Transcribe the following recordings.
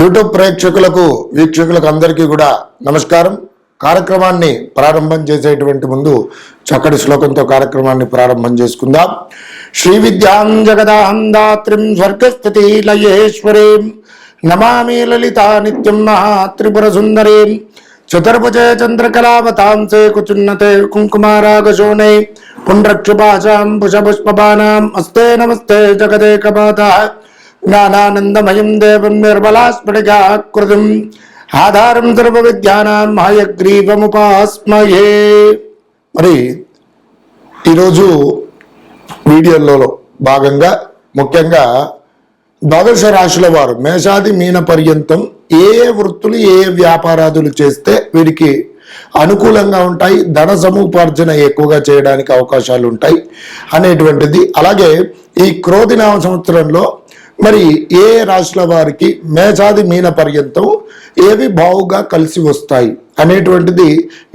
YouTube ప్రేక్షకులకు వీక్షకులకు అందరికీ కూడా నమస్కారం. కార్యక్రమాన్ని ప్రారంభం చేసేటువంటి ముందు చక్కటి శ్లోకంతో కార్యక్రమాన్ని ప్రారంభం చేసుకుందాం. శ్రీ విద్యాం జగదాహందాత్రిం స్వర్గస్థితి లయేశ్వరీం. నమామి లలితా నిత్యం మహా త్రిపుర సుందరీం. చతుర్భుజే చంద్రకళావతాంసే కుచున్నతే కుంకుమారాగశోణే పుండ్రక్షుపాశాం పుషపుష్పబానాం అస్తే నమస్తే జగదేకమాత. జ్ఞానానందమయం దేవం నిర్మలాస్ఫటికాకృతిం ఆధారం సర్వ విద్యానాం హయగ్రీవముపాస్మయే మరి ఈరోజు వీడియోలలో భాగంగా ముఖ్యంగా ద్వాదశ రాశుల వారు మేషాది మీన పర్యంతం ఏ ఏ వృత్తులు ఏ ఏ వ్యాపారాదులు చేస్తే వీరికి అనుకూలంగా ఉంటాయి ధన సముపార్జన ఎక్కువగా చేయడానికి అవకాశాలు ఉంటాయి అనేటువంటిది. అలాగే ఈ క్రోధినామ సంవత్సరంలో మరి ఏ రాశుల వారికి మేజాది మీన పర్యంతం ఏవి బావుగా కలిసి వస్తాయి అనేటువంటిది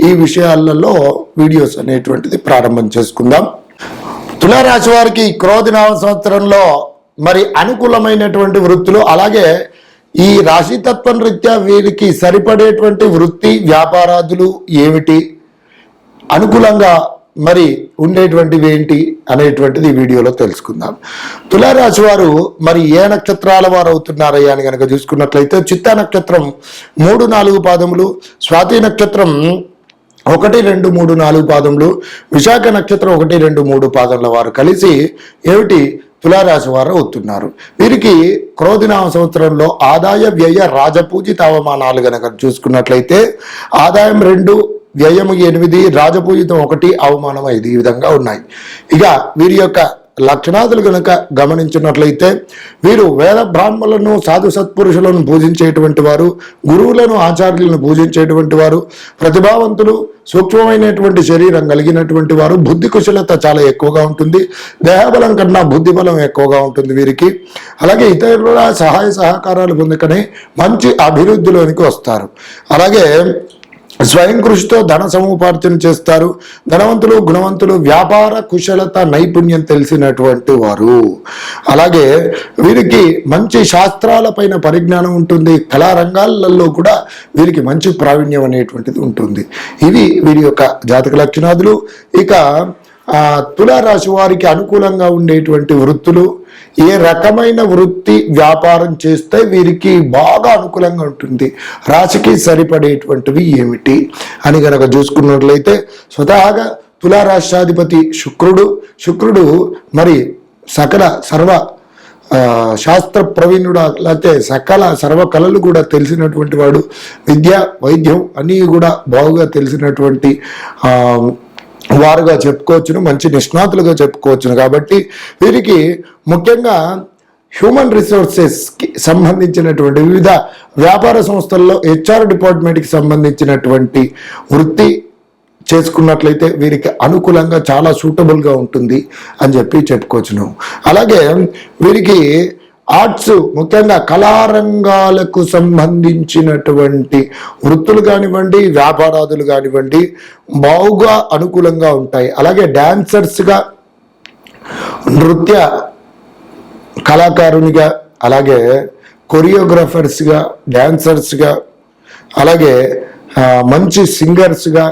ఈ విషయాలలో వీడియోస్ అనేటువంటిది ప్రారంభం చేసుకుందాం. తులారాశి వారికి ఈ క్రోధినామ సంవత్సరంలో మరి అనుకూలమైనటువంటి వృత్తులు అలాగే ఈ రాశితత్వం రీత్యా వీరికి సరిపడేటువంటి వృత్తి వ్యాపారాదులు ఏమిటి? అనుకూలంగా మరి ఉండేటువంటివి ఏంటి అనేటువంటిది ఈ వీడియోలో తెలుసుకుందాం. తులారాశి వారు మరి ఏ నక్షత్రాల వారు అవుతున్నారయ్యా అని కనుక చూసుకున్నట్లయితే చిత్తా నక్షత్రం మూడు నాలుగు పాదములు స్వాతి నక్షత్రం ఒకటి రెండు మూడు నాలుగు పాదములు విశాఖ నక్షత్రం ఒకటి రెండు మూడు పాదముల వారు కలిసి ఏమిటి తులారాశి వారు అవుతున్నారు. వీరికి క్రోధినామ సంవత్సరంలో ఆదాయ వ్యయ రాజపూజిత అవమానాలు గనక చూసుకున్నట్లయితే ఆదాయం రెండు వ్యయము ఎనిమిది రాజపూజితం ఒకటి అవమానం ఐదు ఈ విధంగా ఉన్నాయి. ఇక వీరి యొక్క లక్షణాదులు కనుక గమనించినట్లయితే వీరు వేద బ్రాహ్మణులను సాధు సత్పురుషులను పూజించేటువంటి వారు గురువులను ఆచార్యులను పూజించేటువంటి వారు ప్రతిభావంతులు సూక్ష్మమైనటువంటి శరీరం కలిగినటువంటి వారు బుద్ధి కుశలత చాలా ఎక్కువగా ఉంటుంది దేహబలం కన్నా బుద్ధి బలం ఎక్కువగా ఉంటుంది వీరికి. అలాగే ఇతరుల సహాయ సహకారాలు పొందుకనే మంచి అభివృద్ధిలోనికి వస్తారు. అలాగే స్వయం కృషితో ధన సముపార్జన చేస్తారు. ధనవంతులు గుణవంతులు వ్యాపార కుశలత నైపుణ్యం తెలిసినటువంటి వారు. అలాగే వీరికి మంచి శాస్త్రాలపైన పరిజ్ఞానం ఉంటుంది. కళారంగాలలో కూడా వీరికి మంచి ప్రావీణ్యం అనేటువంటిది ఉంటుంది. ఇవి వీరి యొక్క జాతక లక్షణాదులు. ఇక తులారాశి వారికి అనుకూలంగా ఉండేటువంటి వృత్తులు ఏ రకమైన వృత్తి వ్యాపారం చేస్తే వీరికి బాగా అనుకూలంగా ఉంటుంది. రాశికి సరిపడేటువంటివి ఏమిటి అని కనుక చూసుకున్నట్లయితే స్వతహాగా తులారాష్ట్రాధిపతి శుక్రుడు శుక్రుడు మరి సకల సర్వ శాస్త్ర ప్రవీణుడు లేకపోతే సకల సర్వ కళలు కూడా తెలిసినటువంటి వాడు విద్య వైద్యం అన్నీ కూడా బాగుగా తెలిసినటువంటి వారుగా చెప్పుకోవచ్చును మంచి నిష్ణాతులుగా చెప్పుకోవచ్చును. కాబట్టి వీరికి ముఖ్యంగా హ్యూమన్ రిసోర్సెస్కి సంబంధించినటువంటి వివిధ వ్యాపార సంస్థల్లో హెచ్ఆర్ డిపార్ట్మెంట్కి సంబంధించినటువంటి వృత్తి చేసుకున్నట్లయితే వీరికి అనుకూలంగా చాలా సూటబుల్గా ఉంటుంది అని చెప్పి చెప్పుకోవచ్చును. అలాగే వీరికి ఆర్ట్స్ ముఖ్యంగా కళారంగాలకు సంబంధించినటువంటి వృత్తులు కానివ్వండి వ్యాపారాదులు కానివ్వండి బాగుగా అనుకూలంగా ఉంటాయి. అలాగే డాన్సర్స్గా నృత్య కళాకారునిగా అలాగే కొరియోగ్రాఫర్స్గా డాన్సర్స్గా అలాగే మంచి సింగర్స్గా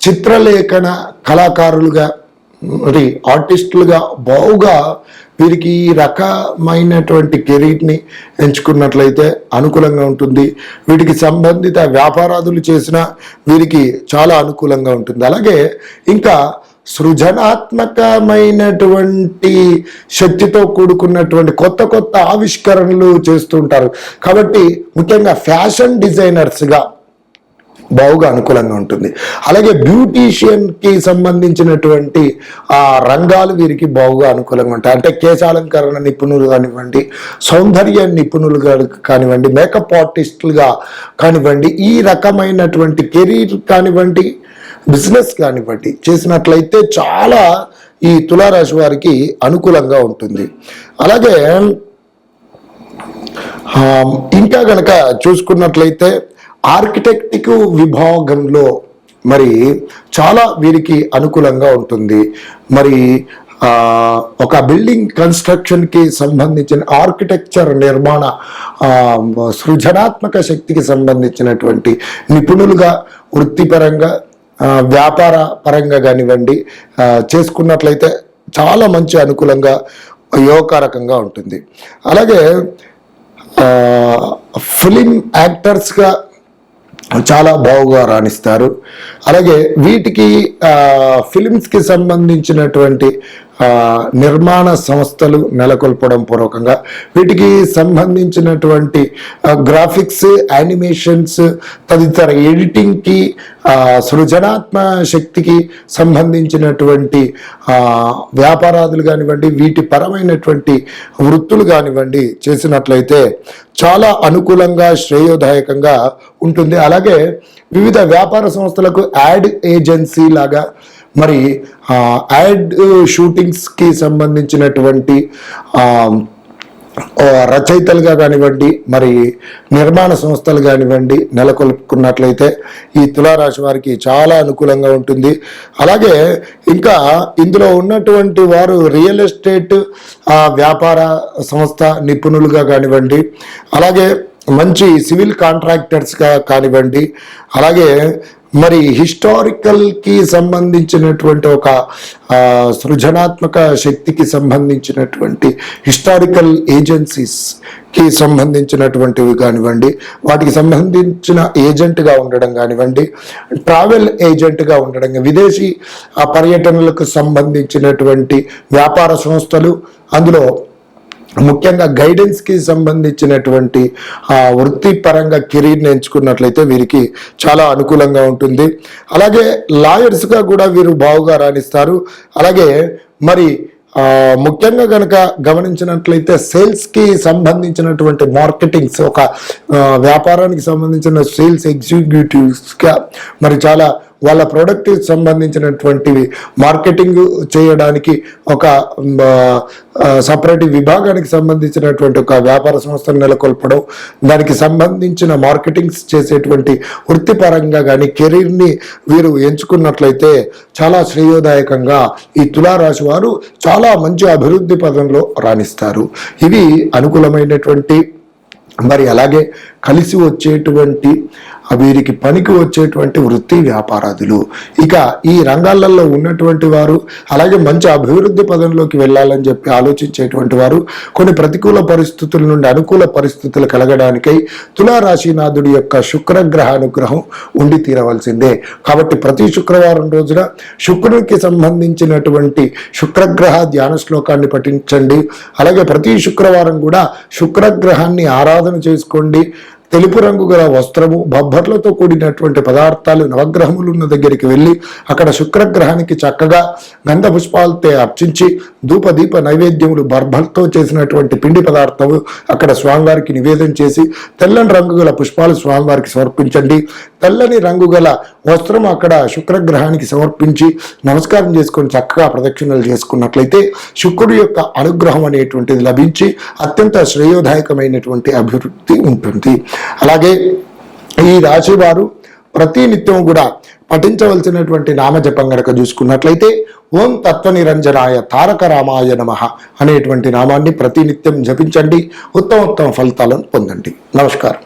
చిత్రలేఖన కళాకారులుగా మరి ఆర్టిస్టులుగా బావుగా వీరికి ఈ రకమైనటువంటి కెరీర్ని ఎంచుకున్నట్లయితే అనుకూలంగా ఉంటుంది. వీటికి సంబంధిత వ్యాపారాదులు చేసిన వీరికి చాలా అనుకూలంగా ఉంటుంది. అలాగే ఇంకా సృజనాత్మకమైనటువంటి శక్తితో కూడుకున్నటువంటి కొత్త కొత్త ఆవిష్కరణలు చేస్తుంటారు కాబట్టి ముఖ్యంగా ఫ్యాషన్ డిజైనర్స్గా బావుగా అనుకూలంగా ఉంటుంది. అలాగే బ్యూటీషియన్కి సంబంధించినటువంటి ఆ రంగాలు వీరికి బావుగా అనుకూలంగా ఉంటాయి. అంటే కేశాలంకరణ నిపుణులు కానివ్వండి సౌందర్య నిపుణులు కానివ్వండి మేకప్ ఆర్టిస్టులుగా కానివ్వండి ఈ రకమైనటువంటి కెరీర్ కానివ్వండి బిజినెస్ కానివ్వండి చేసినట్లయితే చాలా ఈ తులారాశి వారికి అనుకూలంగా ఉంటుంది. అలాగే ఇంకా గనక చూసుకున్నట్లయితే ఆర్కిటెక్టిక్ విభాగంలో మరి చాలా వీరికి అనుకూలంగా ఉంటుంది. మరి ఒక బిల్డింగ్ కన్స్ట్రక్షన్కి సంబంధించిన ఆర్కిటెక్చర్ నిర్మాణ సృజనాత్మక శక్తికి సంబంధించినటువంటి నిపుణులుగా వృత్తిపరంగా వ్యాపార పరంగా కానివ్వండి చేసుకున్నట్లయితే చాలా మంచి అనుకూలంగా యోగకారకంగా ఉంటుంది. అలాగే ఫిలిం యాక్టర్స్గా చాలా బాగుగా రాణిస్తారు. అలాగే వీటికి ఫిలిమ్స్కి సంబంధించినటువంటి నిర్మాణ సంస్థలు నెలకొల్పడం పూర్వకంగా వీటికి సంబంధించినటువంటి గ్రాఫిక్స్ యానిమేషన్స్ తదితర ఎడిటింగ్కి సృజనాత్మ శక్తికి సంబంధించినటువంటి వ్యాపారాదులు కానివ్వండి వీటి పరమైనటువంటి వృత్తులు కానివ్వండి చేసినట్లయితే చాలా అనుకూలంగా శ్రేయోదాయకంగా ఉంటుంది. అలాగే వివిధ వ్యాపార సంస్థలకు యాడ్ ఏజెన్సీ లాగా మరి యాడ్ షూటింగ్స్కి సంబంధించినటువంటి రచయితలుగా కానివ్వండి మరి నిర్మాణ సంస్థలు కానివ్వండి నెలకొల్పుకున్నట్లయితే ఈ తులారాశి వారికి చాలా అనుకూలంగా ఉంటుంది. అలాగే ఇంకా ఇందులో ఉన్నటువంటి వారు రియల్ ఎస్టేట్ వ్యాపార సంస్థ నిపుణులుగా కానివ్వండి అలాగే మంచి సివిల్ కాంట్రాక్టర్స్గా కానివ్వండి అలాగే మరి హిస్టారికల్కి సంబంధించినటువంటి ఒక సృజనాత్మక శక్తికి సంబంధించినటువంటి హిస్టారికల్ ఏజెన్సీస్కి సంబంధించినటువంటివి కానివ్వండి వాటికి సంబంధించిన ఏజెంట్గా ఉండడం కానివ్వండి ట్రావెల్ ఏజెంట్గా ఉండడం విదేశీ ఆ, పర్యటనలకు సంబంధించినటువంటి వ్యాపార సంస్థలు అందులో ముఖ్యంగా గైడెన్స్కి సంబంధించినటువంటి ఆ వృత్తిపరంగా కెరీర్ని ఎంచుకున్నట్లయితే వీరికి చాలా అనుకూలంగా ఉంటుంది. అలాగే లాయర్స్గా కూడా వీరు బావుగా రాణిస్తారు. అలాగే మరి ముఖ్యంగా కనుక గమనించినట్లయితే సేల్స్కి సంబంధించినటువంటి మార్కెటింగ్స్ ఒక వ్యాపారానికి సంబంధించిన సేల్స్ ఎగ్జిక్యూటివ్స్గా మరి చాలా వాళ్ళ ప్రోడక్ట్ సంబంధించినటువంటివి మార్కెటింగ్ చేయడానికి ఒక సపరేట్ విభాగానికి సంబంధించినటువంటి ఒక వ్యాపార సంస్థను నెలకొల్పడం దానికి సంబంధించిన మార్కెటింగ్స్ చేసేటువంటి వృత్తిపరంగా కానీ కెరీర్ని వీరు ఎంచుకున్నట్లయితే చాలా శ్రేయోదాయకంగా ఈ తులారాశి వారు చాలా మంచి అభివృద్ధి పదంలో రాణిస్తారు. ఇవి అనుకూలమైనటువంటి మరి అలాగే కలిసి వచ్చేటువంటి వీరికి పనికి వచ్చేటువంటి వృత్తి వ్యాపారాదులు. ఇక ఈ రంగాలలో ఉన్నటువంటి వారు అలాగే మంచి అభివృద్ధి పదంలోకి వెళ్ళాలని చెప్పి ఆలోచించేటువంటి వారు కొన్ని ప్రతికూల పరిస్థితుల నుండి అనుకూల పరిస్థితులు కలగడానికై తులారాశినాథుడి యొక్క శుక్రగ్రహ అనుగ్రహం ఉండి తీరవలసిందే. కాబట్టి ప్రతి శుక్రవారం రోజున శుక్రునికి సంబంధించినటువంటి శుక్రగ్రహ ధ్యాన శ్లోకాన్ని పఠించండి. అలాగే ప్రతి శుక్రవారం కూడా శుక్రగ్రహాన్ని ఆరాధన చేసుకోండి. తెలుపు రంగు గల వస్త్రము బొబ్బర్లతో కూడినటువంటి పదార్థాలు నవగ్రహములు ఉన్న దగ్గరికి వెళ్ళి అక్కడ శుక్రగ్రహానికి చక్కగా గంధ పుష్పాలతో అర్చించి ధూపదీప నైవేద్యములు బర్భంతో చేసినటువంటి పిండి పదార్థము అక్కడ స్వామివారికి నివేదన చేసి తెల్లని రంగు గల పుష్పాలు స్వామివారికి సమర్పించండి. తెల్లని రంగు గల వస్త్రం అక్కడ శుక్రగ్రహానికి సమర్పించి నమస్కారం చేసుకొని చక్కగా ప్రదక్షిణలు చేసుకున్నట్లయితే శుక్రుడి యొక్క అనుగ్రహం అనేటువంటిది లభించి అత్యంత శ్రేయోదాయకమైనటువంటి అభివృద్ధి ఉంటుంది. అలాగే ఈ రాశి వారు ప్రతి నిత్యం కూడా పఠించవలసినటువంటి నామజపం గనక చూసుకున్నట్లయితే ఓం తత్వ నిరంజనాయ తారక రామాయ నమ అనేటువంటి నామాన్ని ప్రతినిత్యం జపించండి. ఉత్తమ ఉత్తమ ఫలితాలను పొందండి. నమస్కారం.